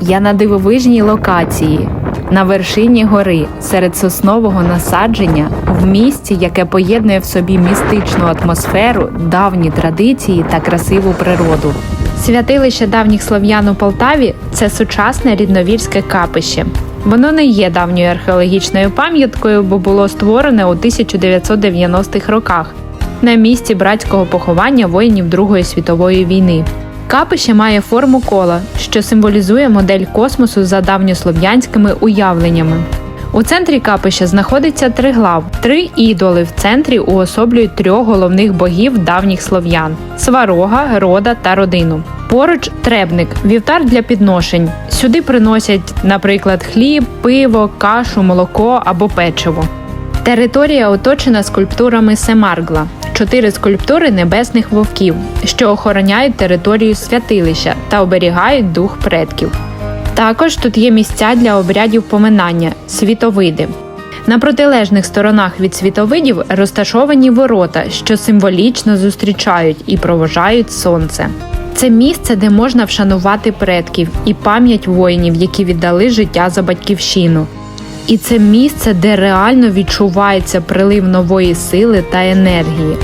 Я на дивовижній локації на вершині гори серед соснового насадження в місті, яке поєднує в собі містичну атмосферу, давні традиції та красиву природу. Святилище давніх слов'ян у Полтаві це сучасне рідновірське капище. Воно не є давньою археологічною пам'яткою, бо було створене у 1990-х роках на місці братського поховання воїнів Другої світової війни. Капище має форму кола, що символізує модель космосу за давньослов'янськими уявленнями. У центрі капища знаходиться триглав. Три ідоли в центрі уособлюють трьох головних богів давніх слов'ян сварога, рода та родину. Поруч требник вівтар для підношень. Сюди приносять, наприклад, хліб, пиво, кашу, молоко або печиво. Територія оточена скульптурами Семаргла, чотири скульптури небесних вовків, що охороняють територію святилища та оберігають дух предків. Також тут є місця для обрядів поминання світовиди. На протилежних сторонах від світовидів розташовані ворота, що символічно зустрічають і провожають сонце. Це місце, де можна вшанувати предків і пам'ять воїнів, які віддали життя за батьківщину. І це місце, де реально відчувається прилив нової сили та енергії.